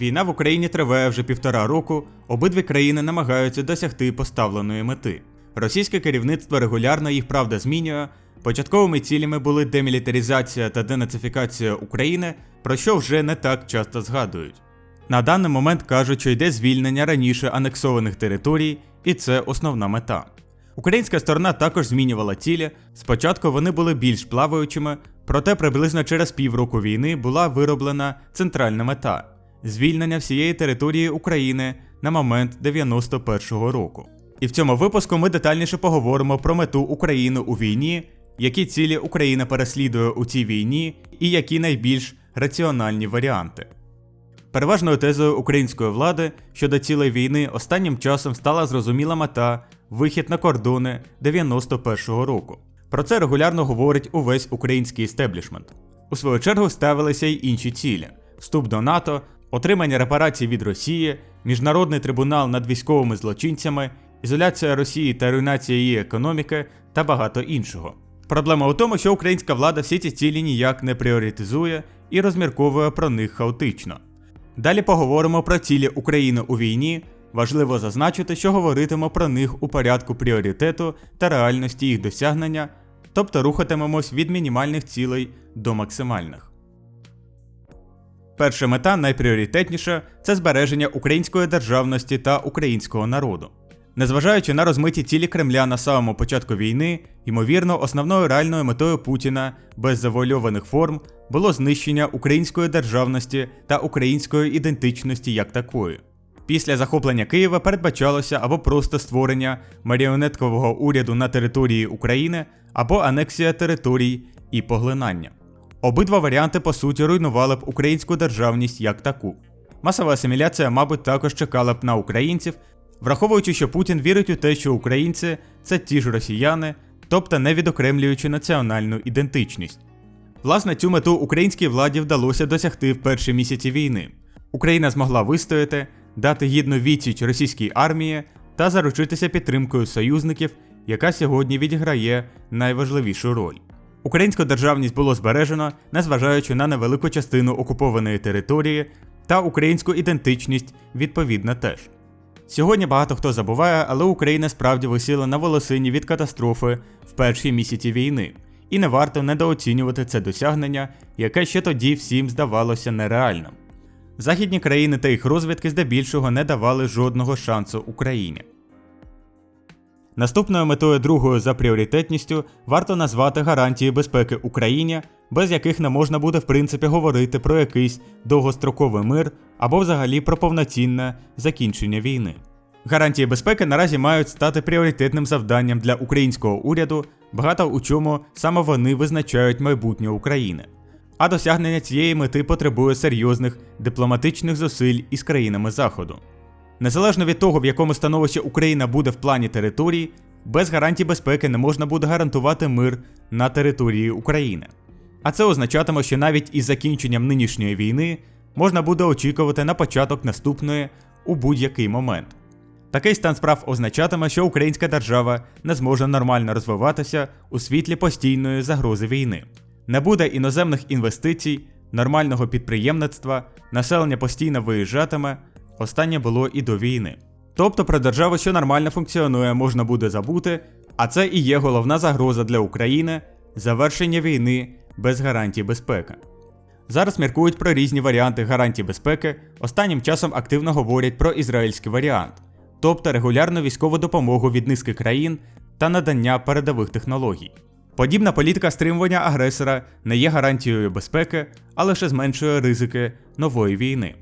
Війна в Україні триває вже півтора року, обидві країни намагаються досягти поставленої мети. Російське керівництво регулярно їх правда змінює. Початковими цілями були демілітаризація та денацифікація України, про що вже не так часто згадують. На даний момент кажуть, що йде звільнення раніше анексованих територій, і це основна мета. Українська сторона також змінювала цілі. Спочатку вони були більш плаваючими, проте приблизно через півроку війни була вироблена центральна мета звільнення всієї території України на момент 91-го року. І в цьому випуску ми детальніше поговоримо про мету України у війні, які цілі Україна переслідує у цій війні і які найбільш раціональні варіанти. Переважною тезою української влади щодо цілей війни останнім часом стала зрозуміла мета вихід на кордони 91-го року. Про це регулярно говорить увесь український істеблішмент. У свою чергу ставилися й інші цілі: вступ до НАТО, отримання репарацій від Росії, міжнародний трибунал над військовими злочинцями, ізоляція Росії та руйнація її економіки та багато іншого. Проблема у тому, що українська влада всі ці цілі ніяк не пріоритизує і розмірковує про них хаотично. Далі поговоримо про цілі України у війні. Важливо зазначити, що говоритимо про них у порядку пріоритету та реальності їх досягнення, тобто рухатимемось від мінімальних цілей до максимальних. Перша мета найпріоритетніша це збереження української державності та українського народу. Незважаючи на розмиті цілі Кремля на самому початку війни, ймовірно, основною реальною метою Путіна без завуальованих форм було знищення української державності та української ідентичності як такої. Після захоплення Києва передбачалося або просто створення маріонеткового уряду на території України, або анексія територій і поглинання. Обидва варіанти по суті руйнували б українську державність як таку. Масова асиміляція, мабуть, також чекала б на українців, враховуючи, що Путін вірить у те, що українці це ті ж росіяни, тобто не відокремлюючи національну ідентичність. Власне, цю мету українській владі вдалося досягти в перші місяці війни. Україна змогла вистояти, дати гідну відсіч російській армії та заручитися підтримкою союзників, яка сьогодні відіграє найважливішу роль. Українську державність було збережено, незважаючи на невелику частину окупованої території, та українську ідентичність відповідно теж. Сьогодні багато хто забуває, але Україна справді висіла на волосині від катастрофи в перші місяці війни, і не варто недооцінювати це досягнення, яке ще тоді всім здавалося нереальним. Західні країни та їх розвідки здебільшого не давали жодного шансу Україні. Наступною метою другою за пріоритетністю варто назвати гарантії безпеки Україні, без яких не можна буде в принципі говорити про якийсь довгостроковий мир або взагалі про повноцінне закінчення війни. Гарантії безпеки наразі мають стати пріоритетним завданням для українського уряду, багато у чому саме вони визначають майбутнє України. А досягнення цієї мети потребує серйозних дипломатичних зусиль із країнами Заходу. Незалежно від того, в якому становищі Україна буде в плані території, без гарантій безпеки не можна буде гарантувати мир на території України. А це означатиме, що навіть із закінченням нинішньої війни можна буде очікувати на початок наступної у будь-який момент. Такий стан справ означатиме, що українська держава не зможе нормально розвиватися у світлі постійної загрози війни. Не буде іноземних інвестицій, нормального підприємництва, населення постійно виїжджатиме. Останнє було і до війни. Тобто про державу, що нормально функціонує, можна буде забути, а це і є головна загроза для України завершення війни без гарантій безпеки. Зараз міркують про різні варіанти гарантій безпеки, останнім часом активно говорять про ізраїльський варіант, тобто регулярну військову допомогу від низки країн та надання передових технологій. Подібна політика стримування агресора не є гарантією безпеки, а лише зменшує ризики нової війни.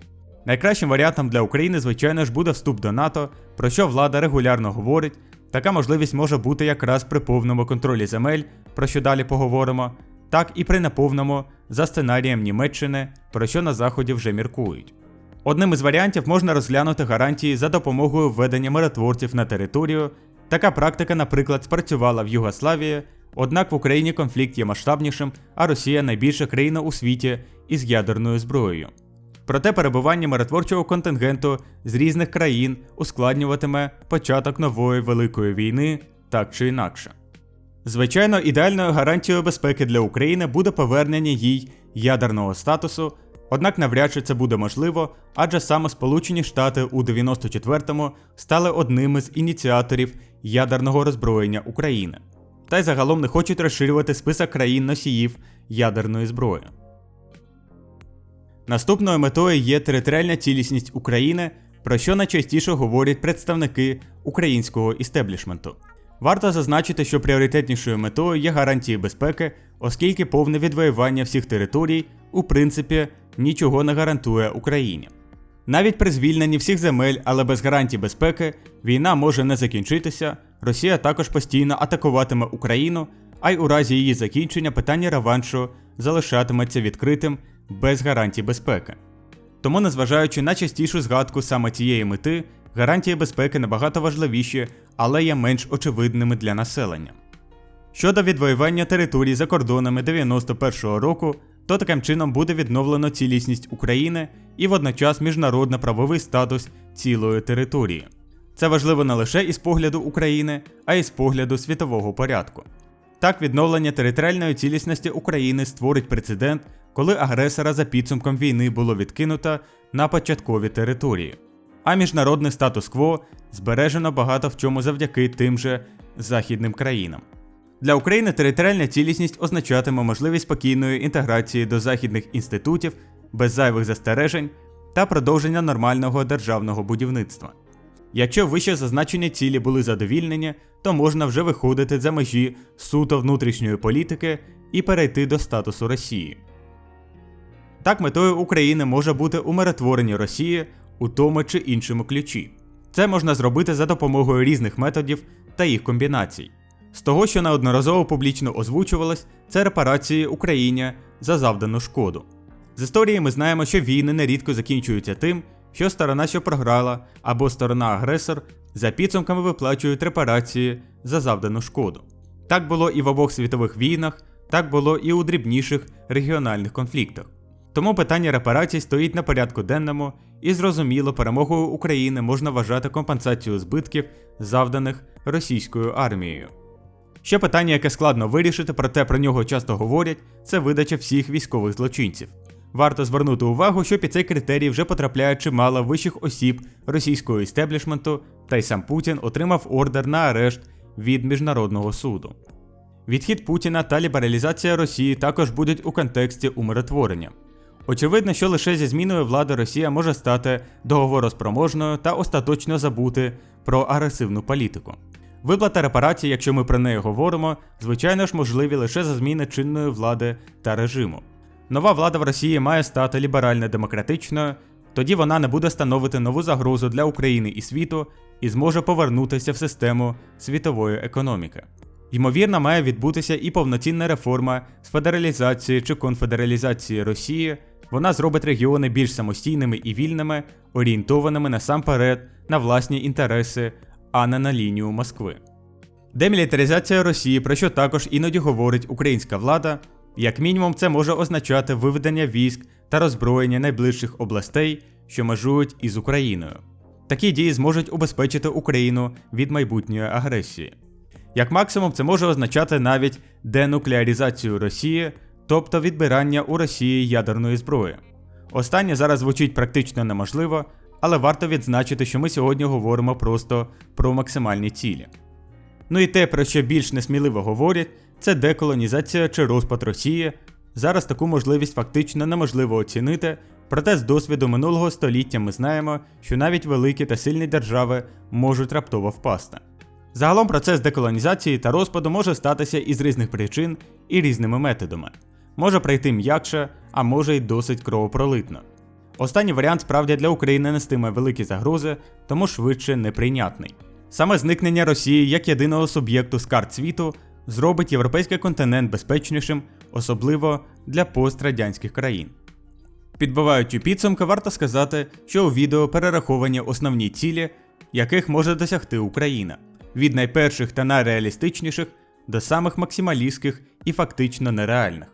Найкращим варіантом для України, звичайно ж, буде вступ до НАТО, про що влада регулярно говорить. Така можливість може бути якраз при повному контролі земель, про що далі поговоримо, так і при неповному за сценарієм Німеччини, про що на Заході вже міркують. Одним із варіантів можна розглянути гарантії за допомогою введення миротворців на територію. Така практика, наприклад, спрацювала в Югославії, однак в Україні конфлікт є масштабнішим, а Росія найбільша країна у світі із ядерною зброєю. Проте перебування миротворчого контингенту з різних країн ускладнюватиме початок нової великої війни так чи інакше. Звичайно, ідеальною гарантією безпеки для України буде повернення їй ядерного статусу, Однак навряд чи це буде можливо, адже саме Сполучені Штати у 94-му стали одним з ініціаторів ядерного роззброєння України, та й загалом не хочуть розширювати список країн носіїв ядерної зброї. Наступною метою є територіальна цілісність України, про що найчастіше говорять представники українського істеблішменту. Варто зазначити, що пріоритетнішою метою є гарантії безпеки, оскільки повне відвоювання всіх територій, у принципі, нічого не гарантує Україні. Навіть при звільненні всіх земель, але без гарантій безпеки, війна може не закінчитися. Росія також постійно атакуватиме Україну, а й у разі її закінчення питання реваншу залишатиметься відкритим без гарантій безпеки. Тому, незважаючи на частішу згадку саме цієї мети, гарантії безпеки набагато важливіші, але є менш очевидними для населення. Щодо відвоювання територій за кордонами 91-го року, то таким чином буде відновлено цілісність України і водночас міжнародно-правовий статус цілої території. Це важливо не лише із погляду України, а й з погляду світового порядку. Так, відновлення територіальної цілісності України створить прецедент, коли агресора за підсумком війни було відкинуто на початкові території. А міжнародний статус-кво збережено багато в чому завдяки тим же західним країнам. Для України територіальна цілісність означатиме можливість спокійної інтеграції до західних інститутів без зайвих застережень та продовження нормального державного будівництва. Якщо вище зазначені цілі були задовільнені, то можна вже виходити за межі суто внутрішньої політики і перейти до статусу Росії. Так, метою України може бути умиротворення Росії у тому чи іншому ключі. Це можна зробити за допомогою різних методів та їх комбінацій. З того, що неодноразово публічно озвучувалось, це репарації Україні за завдану шкоду. З історії ми знаємо, що війни нерідко закінчуються тим, що сторона, що програла, або сторона-агресор за підсумками виплачують репарації за завдану шкоду. Так було і в обох світових війнах, так було і у дрібніших регіональних конфліктах. Тому питання репарацій стоїть на порядку денному, і зрозуміло, перемогою України можна вважати компенсацію збитків, завданих російською армією. Ще питання, яке складно вирішити, проте про нього часто говорять, це видача всіх військових злочинців. Варто звернути увагу, що під цей критерій вже потрапляє чимало вищих осіб російського істеблішменту, та й сам Путін отримав ордер на арешт від міжнародного суду. Відхід Путіна та лібералізація Росії також будуть у контексті умиротворення. Очевидно, що лише зі зміною влади Росія може стати договороспроможною та остаточно забути про агресивну політику. Виплата репарацій, якщо ми про неї говоримо, звичайно ж можливі лише за зміни чинної влади та режиму. Нова влада в Росії має стати ліберально-демократичною, тоді вона не буде становити нову загрозу для України і світу і зможе повернутися в систему світової економіки. Ймовірно, має відбутися і повноцінна реформа з федералізації чи конфедералізації Росії. Вона зробить регіони більш самостійними і вільними, орієнтованими насамперед на власні інтереси, а не на лінію Москви. Демілітаризація Росії, про що також іноді говорить українська влада, як мінімум, це може означати виведення військ та роззброєння найближчих областей, що межують із Україною. Такі дії зможуть убезпечити Україну від майбутньої агресії. Як максимум, це може означати навіть денуклеарізацію Росії, тобто відбирання у Росії ядерної зброї. Останнє зараз звучить практично неможливо, але варто відзначити, що ми сьогодні говоримо просто про максимальні цілі. Ну і те, про що більш несміливо говорять, це деколонізація чи розпад Росії. Зараз таку можливість фактично неможливо оцінити, проте з досвіду минулого століття ми знаємо, що навіть великі та сильні держави можуть раптово впасти. Загалом процес деколонізації та розпаду може статися із різних причин і різними методами. Може пройти м'якше, а може й досить кровопролитно. Останній варіант справді для України нестиме великі загрози, тому швидше неприйнятний. Саме зникнення Росії як єдиного суб'єкту з карт світу зробить європейський континент безпечнішим, особливо для пострадянських країн. Підбиваючи підсумки, варто сказати, що у відео перераховані основні цілі, яких може досягти Україна від найперших та найреалістичніших до самих максималістських і фактично нереальних.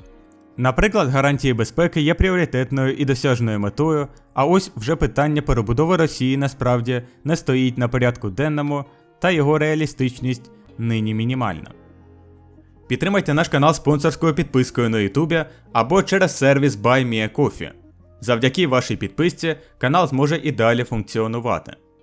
Наприклад, гарантії безпеки є пріоритетною і досяжною метою, а ось вже питання перебудови Росії насправді не стоїть на порядку денному, та його реалістичність нині мінімальна. Підтримайте наш канал спонсорською підпискою на Ютубі або через сервіс BuyMeACoffee. Завдяки вашій підписці канал зможе і далі функціонувати.